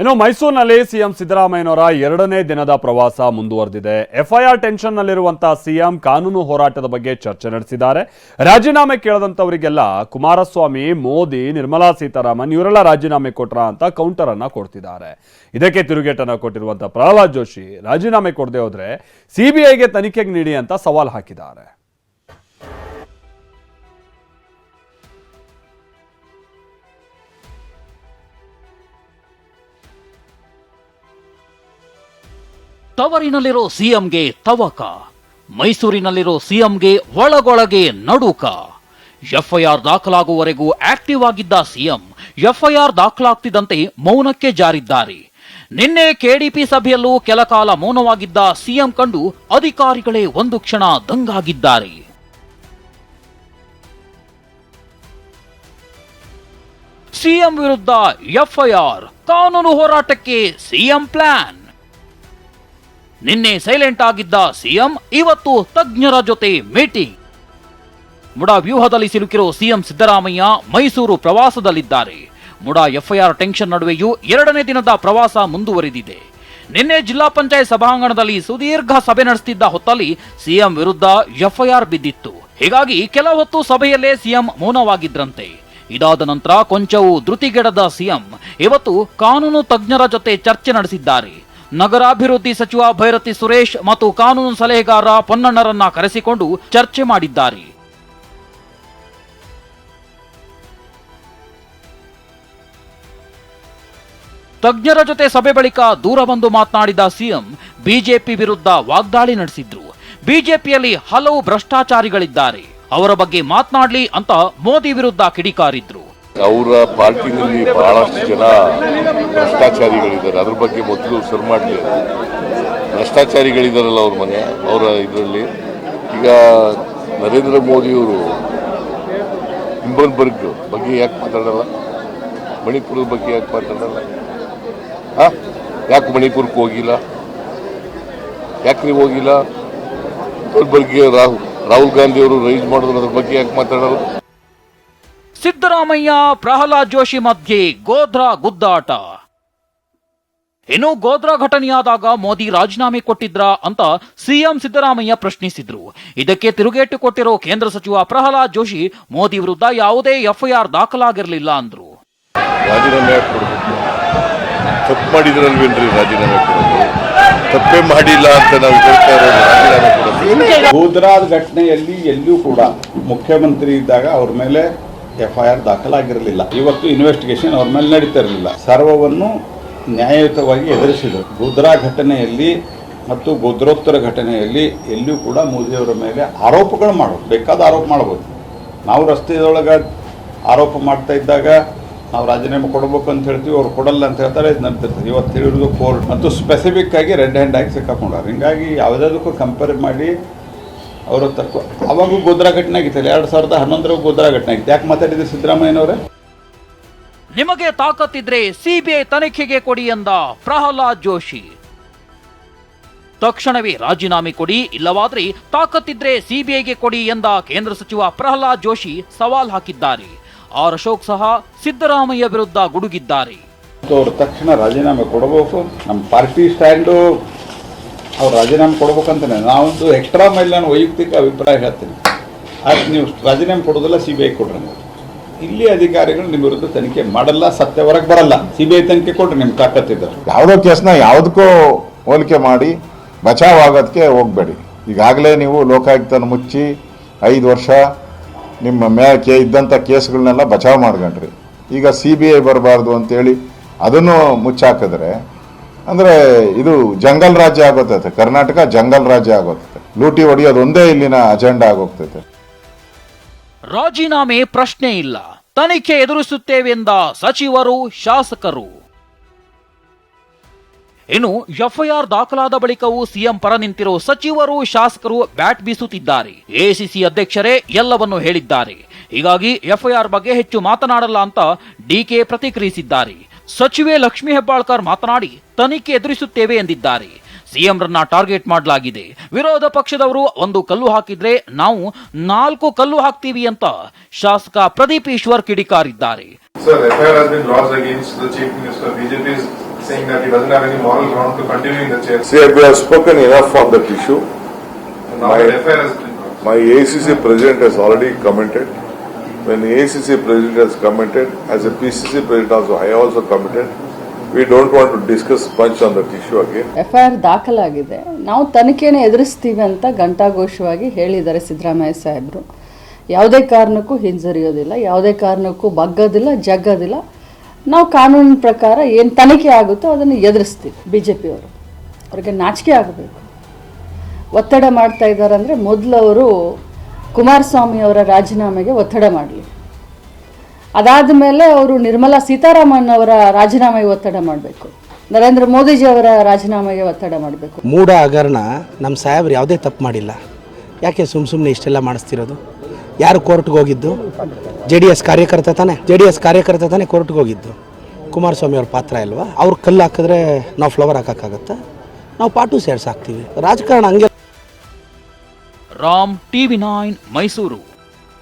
ಇನ್ನು ಮೈಸೂರಿನಲ್ಲಿ ಸಿಎಂ ಸಿದ್ದರಾಮಯ್ಯನವರ ಎರಡನೇ ದಿನದ ಪ್ರವಾಸ ಮುಂದುವರೆದಿದೆ. ಎಫ್ಐಆರ್ ಟೆನ್ಷನ್ನಲ್ಲಿರುವಂತಹ ಸಿಎಂ ಕಾನೂನು ಹೋರಾಟದ ಬಗ್ಗೆ ಚರ್ಚೆ ನಡೆಸಿದ್ದಾರೆ. ರಾಜೀನಾಮೆ ಕೇಳದಂತವರಿಗೆಲ್ಲ ಕುಮಾರಸ್ವಾಮಿ, ಮೋದಿ, ನಿರ್ಮಲಾ ಸೀತಾರಾಮನ್ ಇವರೆಲ್ಲ ರಾಜೀನಾಮೆ ಕೊಟ್ರ ಅಂತ ಕೌಂಟರ್ ಅನ್ನ ಕೊಡ್ತಿದ್ದಾರೆ. ಇದಕ್ಕೆ ತಿರುಗೇಟನ್ನು ಕೊಟ್ಟಿರುವಂತಹ ಪ್ರಹ್ಲಾದ್ ಜೋಶಿ ರಾಜೀನಾಮೆ ಕೊಡದೆ ಹೋದ್ರೆ ಸಿಬಿಐಗೆ ತನಿಖೆಗೆ ನೀಡಿ ಅಂತ ಸವಾಲ್ ಹಾಕಿದ್ದಾರೆ. ತವರಿನಲ್ಲಿರೋ ಸಿಎಂಗೆ ತವಕ, ಮೈಸೂರಿನಲ್ಲಿರೋ ಸಿಎಂಗೆ ಒಳಗೊಳಗೆ ನಡುಕ. ಎಫ್ಐಆರ್ ದಾಖಲಾಗುವವರೆಗೂ ಆಕ್ಟಿವ್ ಆಗಿದ್ದ ಸಿಎಂ, ಎಫ್ಐಆರ್ ದಾಖಲಾಗ್ತಿದ್ದಂತೆ ಮೌನಕ್ಕೆ ಜಾರಿದ್ದಾರೆ. ನಿನ್ನೆ ಕೆಡಿಪಿ ಸಭೆಯಲ್ಲೂ ಕೆಲ ಕಾಲ ಮೌನವಾಗಿದ್ದ ಸಿಎಂ ಕಂಡು ಅಧಿಕಾರಿಗಳೇ ಒಂದು ಕ್ಷಣ ದಂಗಾಗಿದ್ದಾರೆ. ಸಿಎಂ ವಿರುದ್ಧ ಎಫ್ಐಆರ್ ಕಾನೂನು ಹೋರಾಟಕ್ಕೆ ಸಿಎಂ ಪ್ಲಾನ್. ನಿನ್ನೆ ಸೈಲೆಂಟ್ ಆಗಿದ್ದ ಸಿಎಂ ಇವತ್ತು ತಜ್ಞರ ಜೊತೆ ಮೀಟಿಂಗ್ ಮುಡಾ ವ್ಯೂಹದಲ್ಲಿ ಸಿಲುಕಿರೋ ಸಿಎಂ ಸಿದ್ದರಾಮಯ್ಯ ಮೈಸೂರು ಪ್ರವಾಸದಲ್ಲಿದ್ದಾರೆ. ಮುಡಾ ಎಫ್ಐಆರ್ ಟೆನ್ಷನ್ ನಡುವೆಯೂ ಎರಡನೇ ದಿನದ ಪ್ರವಾಸ ಮುಂದುವರಿದಿದೆ. ನಿನ್ನೆ ಜಿಲ್ಲಾ ಪಂಚಾಯತ್ ಸಭಾಂಗಣದಲ್ಲಿ ಸುದೀರ್ಘ ಸಭೆ ನಡೆಸುತ್ತಿದ್ದ ಹೊತ್ತಲ್ಲಿ ಸಿಎಂ ವಿರುದ್ಧ ಎಫ್ಐಆರ್ ಬಿದ್ದಿತ್ತು. ಹೀಗಾಗಿ ಕೆಲ ಹೊತ್ತು ಸಭೆಯಲ್ಲೇ ಸಿಎಂ ಮೌನವಾಗಿದ್ರಂತೆ. ಇದಾದ ನಂತರ ಕೊಂಚವೂ ಧೃತಿಗೆಡದ ಸಿಎಂ ಇವತ್ತು ಕಾನೂನು ತಜ್ಞರ ಜೊತೆ ಚರ್ಚೆ ನಡೆಸಿದ್ದಾರೆ. ನಗರಾಭಿವೃದ್ಧಿ ಸಚಿವ ಭೈರತಿ ಸುರೇಶ್ ಮತ್ತು ಕಾನೂನು ಸಲಹೆಗಾರ ಪೊನ್ನಣ್ಣರನ್ನ ಕರೆಸಿಕೊಂಡು ಚರ್ಚೆ ಮಾಡಿದ್ದಾರೆ. ತಜ್ಞರ ಜೊತೆ ಸಭೆ ಬಳಿಕ ದೂರ ಬಂದು ಮಾತನಾಡಿದ ಸಿಎಂ, ಬಿಜೆಪಿ ವಿರುದ್ಧ ವಾಗ್ದಾಳಿ ನಡೆಸಿದ್ರು. ಬಿಜೆಪಿಯಲ್ಲಿ ಹಲವು ಭ್ರಷ್ಟಾಚಾರಿಗಳಿದ್ದಾರೆ. ಅವರ ಬಗ್ಗೆ ಮಾತನಾಡಲಿ ಅಂತ ಮೋದಿ ವಿರುದ್ಧ ಕಿಡಿಕಾರಿದ್ರು. ಅವರ ಪಾರ್ಟಿನಲ್ಲಿ ಬಹಳಷ್ಟು ಜನ ಭ್ರಷ್ಟಾಚಾರಿಗಳಿದ್ದಾರೆ. ಅದ್ರ ಬಗ್ಗೆ ಮೊದಲು ಶುರು ಮಾಡಲಿ. ಭ್ರಷ್ಟಾಚಾರಿಗಳಿದ್ದಾರಲ್ಲ ಅವ್ರ ಮನೆ, ಅವರ ಇದರಲ್ಲಿ. ಈಗ ನರೇಂದ್ರ ಮೋದಿಯವರು ಹಿಂಬನ್ಬರ್ಗ್ ಬಗ್ಗೆ ಯಾಕೆ ಮಾತಾಡಲ್ಲ? ಮಣಿಪುರದ ಬಗ್ಗೆ ಯಾಕೆ ಮಾತಾಡಲ್ಲ? ಹಾಂ? ಯಾಕೆ ಮಣಿಪುರಕ್ಕೆ ಹೋಗಿಲ್ಲ? ಯಾಕೆ ನೀವು ಹೋಗಿಲ್ಲ? ಬಗ್ಗೆ ರಾಹುಲ್ ರಾಹುಲ್ ಗಾಂಧಿ ಅವರು ರೈಸ್ ಮಾಡಿದ್ರು ಅದ್ರ ಬಗ್ಗೆ ಯಾಕೆ ಮಾತಾಡಲ್ಲ? ಸಿದ್ದರಾಮಯ್ಯ ಪ್ರಹ್ಲಾದ್ ಜೋಶಿ ಮಧ್ಯೆ ಗೋಧ್ರಾ ಗುದ್ದಾಟ. ಇನ್ನು ಗೋಧ್ರಾ ಘಟನೆಯಾದಾಗ ಮೋದಿ ರಾಜೀನಾಮೆ ಕೊಟ್ಟಿದ್ರ ಅಂತ ಸಿಎಂ ಸಿದ್ದರಾಮಯ್ಯ ಪ್ರಶ್ನಿಸಿದ್ರು. ಇದಕ್ಕೆ ತಿರುಗೇಟು ಕೊಟ್ಟಿರೋ ಕೇಂದ್ರ ಸಚಿವ ಪ್ರಹ್ಲಾದ್ ಜೋಶಿ ಮೋದಿ ವಿರುದ್ಧ ಯಾವುದೇ ಎಫ್ಐಆರ್ ದಾಖಲಾಗಿರಲಿಲ್ಲ ಅಂದ್ರು. ತಪ್ಪು ಮಾಡಿದ್ರಲ್ವೇನ್ರಿ ರಾಜೀನಾಮೆ ಕೊಡೋದು? ತಪ್ಪೇ ಮಾಡಿಲ್ಲ ಅಂತ ನಾವು ಹೇಳ್ತಾ ಇರೋದು ರಾಜೀನಾಮೆ ಕೊಡೋದು. ಗೋದ್ರಾದ ಘಟನೆಯಲ್ಲಿ ಎಲ್ಲೂ ಕೂಡ ಮುಖ್ಯಮಂತ್ರಿ ಇದ್ದಾಗ ಅವ್ರ ಮೇಲೆ ಎಫ್ ಐ ಆರ್ ದಾಖಲಾಗಿರಲಿಲ್ಲ. ಇವತ್ತು ಇನ್ವೆಸ್ಟಿಗೇಷನ್ ಅವ್ರ ಮೇಲೆ ನಡೀತಾ ಇರಲಿಲ್ಲ. ಸರ್ವವನ್ನು ನ್ಯಾಯಯುತವಾಗಿ ಎದುರಿಸಿದರು. ಗೋದ್ರಾ ಘಟನೆಯಲ್ಲಿ ಮತ್ತು ಗೋದ್ರೋತ್ತರ ಘಟನೆಯಲ್ಲಿ ಎಲ್ಲಿಯೂ ಕೂಡ ಮೋದಿಯವರ ಮೇಲೆ ಆರೋಪಗಳು ಮಾಡೋದು ಬೇಕಾದ ಆರೋಪ ಮಾಡ್ಬೋದು. ನಾವು ರಸ್ತೆಯೊಳಗೆ ಆರೋಪ ಮಾಡ್ತಾ ಇದ್ದಾಗ ನಾವು ರಾಜೀನಾಮೆ ಕೊಡಬೇಕು ಅಂತ ಹೇಳ್ತೀವಿ ಅವ್ರು ಕೊಡಲ್ಲ ಅಂತ ಹೇಳ್ತಾರೆ ಇದು ನಂಬಿರ್ತದೆ ಇವತ್ತು ಹೇಳಿರೋದು ಕೋರ್ಟ್. ಮತ್ತು ಸ್ಪೆಸಿಫಿಕ್ ಆಗಿ ರೆಡ್ ಹ್ಯಾಂಡ್ ಆಗಿ ಸಿಕ್ಕಾಕೊಂಡಾರೆ ಹಿಂಗಾಗಿ ಯಾವುದಾದಕ್ಕೂ ಕಂಪೇರ್ ಮಾಡಿ ಅವರ ತಕ್ಕ. ಅವಾಗೂ ಗೋದ್ರಾ ಘಟನೆ ಆಗಿತ್ತಲ್ಲ ಎರಡು ಸಾವಿರದ ಹನ್ನೊಂದರಾಗ ಗೋದ್ರಾ ಘಟನೆ ಆಗಿತ್ತು. ಯಾಕೆ ಮಾತಾಡಿದ್ರು ಸಿದ್ದರಾಮಯ್ಯನವರೇ? ನಿಮಗೆ ತಾಕತ್ತಿದ್ರೆ ಸಿಬಿಐ ತನಿಖೆಗೆ ಕೊಡಿ ಎಂದ ಪ್ರಹ್ಲಾದ್ ಜೋಶಿ. ತಕ್ಷಣವೇ ರಾಜೀನಾಮೆ ಕೊಡಿ ಇಲ್ಲವಾದ್ರೆ ತಾಕತ್ತಿದ್ರೆ ಸಿಬಿಐಗೆ ಕೊಡಿ ಎಂದ ಕೇಂದ್ರ ಸಚಿವ ಪ್ರಹ್ಲಾದ್ ಜೋಶಿ ಸವಾಲ್ ಹಾಕಿದ್ದಾರೆ. ಆರ್ ಅಶೋಕ್ ಸಹ ಸಿದ್ದರಾಮಯ್ಯ ವಿರುದ್ಧ ಗುಡುಗಿದ್ದಾರೆ. ಅವರು ತಕ್ಷಣ ರಾಜೀನಾಮೆ ಕೊಡಬೇಕು. ನಮ್ಮ ಪಾರ್ಟಿ ಸ್ಟ್ಯಾಂಡು ಅವ್ರು ರಾಜೀನಾಮೆ ಕೊಡ್ಬೇಕಂತಾನೆ. ನಾವೊಂದು ಎಕ್ಸ್ಟ್ರಾ ಮೈಲ್ ನಾನು ವೈಯಕ್ತಿಕ ಅಭಿಪ್ರಾಯ ಹೇಳ್ತೀನಿ. ಆದ್ರೆ ನೀವು ರಾಜೀನಾಮೆ ಕೊಡೋದಿಲ್ಲ ಸಿ ಬಿ ಐ ಕೊಡ್ರಿ ನೀವು. ಇಲ್ಲಿ ಅಧಿಕಾರಿಗಳು ನಿಮ್ಮ ವಿರುದ್ಧ ತನಿಖೆ ಮಾಡಲ್ಲ, ಸತ್ಯ ಹೊರಗೆ ಬರಲ್ಲ. ಸಿ ಬಿ ಐ ತನಿಖೆ ಕೊಡ್ರಿ, ನಿಮ್ಗೆ ತಾಕತ್ತಿದ್ದಾರೆ ಯಾವುದೋ ಕೇಸ್ನ ಯಾವುದಕ್ಕೂ ಹೋಲಿಕೆ ಮಾಡಿ ಬಚಾವ್ ಆಗೋದಕ್ಕೆ ಹೋಗಬೇಡಿ. ಈಗಾಗಲೇ ನೀವು ಲೋಕಾಯುಕ್ತನ ಮುಚ್ಚಿ ಐದು ವರ್ಷ ನಿಮ್ಮ ಮೇಲಕ್ಕೆ ಇದ್ದಂಥ ಕೇಸ್ಗಳನ್ನೆಲ್ಲ ಬಚಾವ್ ಮಾಡ್ಕೊಂಡ್ರಿ. ಈಗ ಸಿ ಬಿ ಐ ಬರಬಾರ್ದು ಅಂತೇಳಿ ಅದನ್ನು ಮುಚ್ಚಾಕಿದ್ರೆ ಅಂದರೆ ಇದು ಜಂಗಲ್ ರಾಜ್ಯ ಆಗೋತೈತೆ. ಕರ್ನಾಟಕ ಜಂಗಲ್ ರಾಜ್ಯ ಆಗೋತೈತೆ. ಲೂಟಿ ಹೊಡೆಯೋದೊಂದೇ ಇಲ್ಲಿನ ಅಜೆಂಡಾ ಆಗೋಗ್ತೈತೆ. ರಾಜೀನಾಮೆ ಪ್ರಶ್ನೆ ಇಲ್ಲ. ತನಿಖೆ ಎದುರಿಸುತ್ತೇವೆಂದ ಸಚಿವರು, ಶಾಸಕರು. ಇನ್ನು ಎಫ್ಐಆರ್ ದಾಖಲಾದ ಬಳಿಕವೂ ಸಿಎಂ ಪರ ನಿಂತಿರೋ ಸಚಿವರು, ಶಾಸಕರು ಬ್ಯಾಟ್ ಬೀಸುತ್ತಿದ್ದಾರೆ. ಎಸಿಸಿ ಅಧ್ಯಕ್ಷರೇ ಎಲ್ಲವನ್ನು ಹೇಳಿದ್ದಾರೆ. ಹೀಗಾಗಿ ಎಫ್ಐಆರ್ ಬಗ್ಗೆ ಹೆಚ್ಚು ಮಾತನಾಡಲ್ಲ ಅಂತ ಡಿಕೆ ಪ್ರತಿಕ್ರಿಯಿಸಿದ್ದಾರೆ. ಸಚಿವೆ ಲಕ್ಷ್ಮೀ ಹೆಬ್ಬಾಳ್ಕರ್ ಮಾತನಾಡಿ ತನಿಖೆ ಎದುರಿಸುತ್ತೇವೆ ಎಂದಿದ್ದಾರೆ. ಸಿಎಂರನ್ನ ಟಾರ್ಗೆಟ್ ಮಾಡಲಾಗಿದೆ. ವಿರೋಧ ಪಕ್ಷದವರು ಒಂದು ಕಲ್ಲು ಹಾಕಿದ್ರೆ ನಾವು ನಾಲ್ಕು ಕಲ್ಲು ಹಾಕ್ತೀವಿ ಅಂತ ಶಾಸಕ ಪ್ರದೀಪ್ ಈಶ್ವರ್ ಕಿಡಿಕಾರಿದ್ದಾರೆ. When ACC president has commented, as a PCC president also, I also commented. We don't want to discuss much on that issue again. F I R ದಾಖಲಾಗಿದೆ ನಾವು ತನಿಖೆನೇ ಎದುರಿಸ್ತೀವಿ ಅಂತ ಘಂಟಾಘೋಷವಾಗಿ ಹೇಳಿದ್ದಾರೆ ಸಿದ್ದರಾಮಯ್ಯ ಸಾಹೇಬರು ಯಾವುದೇ ಕಾರಣಕ್ಕೂ ಹಿಂಜರಿಯೋದಿಲ್ಲ ಯಾವುದೇ ಕಾರಣಕ್ಕೂ ಬಗ್ಗೋದಿಲ್ಲ ಜಗ್ಗೋದಿಲ್ಲ ನಾವು ಕಾನೂನಿನ ಪ್ರಕಾರ ಏನು ತನಿಖೆ ಆಗುತ್ತೋ ಅದನ್ನು ಎದುರಿಸ್ತೀವಿ ಬಿ ಜೆ ಪಿಯವರು ಅವ್ರಿಗೆ ನಾಚಿಕೆ ಆಗಬೇಕು ಒತ್ತಡ ಮಾಡ್ತಾ ಇದ್ದಾರೆ ಅಂದರೆ ಮೊದಲು ಅವರು ಕುಮಾರಸ್ವಾಮಿ ಅವರ ರಾಜೀನಾಮೆಗೆ ಒತ್ತಡ ಮಾಡಲಿ. ಅದಾದ ಮೇಲೆ ಅವರು ನಿರ್ಮಲಾ ಸೀತಾರಾಮನ್ ಅವರ ರಾಜೀನಾಮೆಗೆ ಒತ್ತಡ ಮಾಡಬೇಕು. ನರೇಂದ್ರ ಮೋದಿಜಿ ಅವರ ರಾಜೀನಾಮೆಗೆ ಒತ್ತಡ ಮಾಡಬೇಕು. ಮೂಡ ಹಗರಣ ನಮ್ಮ ಸಾಹೇಬ್ರು ಯಾವುದೇ ತಪ್ಪು ಮಾಡಿಲ್ಲ. ಯಾಕೆ ಸುಮ್ ಸುಮ್ಮನೆ ಇಷ್ಟೆಲ್ಲ ಮಾಡಿಸ್ತಿರೋದು? ಯಾರು ಕೋರ್ಟ್ಗೆ ಹೋಗಿದ್ದು? ಜೆ ಡಿ ಎಸ್ ಕಾರ್ಯಕರ್ತ ತಾನೆ. ಜೆ ಡಿ ಎಸ್ ಕಾರ್ಯಕರ್ತ ತಾನೇ ಕೋರ್ಟ್ಗೆ ಹೋಗಿದ್ದು. ಕುಮಾರಸ್ವಾಮಿ ಅವ್ರ ಪಾತ್ರ ಇಲ್ವಾ? ಅವ್ರು ಕಲ್ಲು ಹಾಕಿದ್ರೆ ನಾವು ಫ್ಲವರ್ ಹಾಕೋಕ್ಕಾಗತ್ತಾ? ನಾವು ಪಾಟು ಸೇರ್ಸಾಕ್ತೀವಿ ರಾಜಕಾರಣ ಹಂಗೆ ರಾಮ್ ಟಿವಿ ನೈನ್ ಮೈಸೂರು.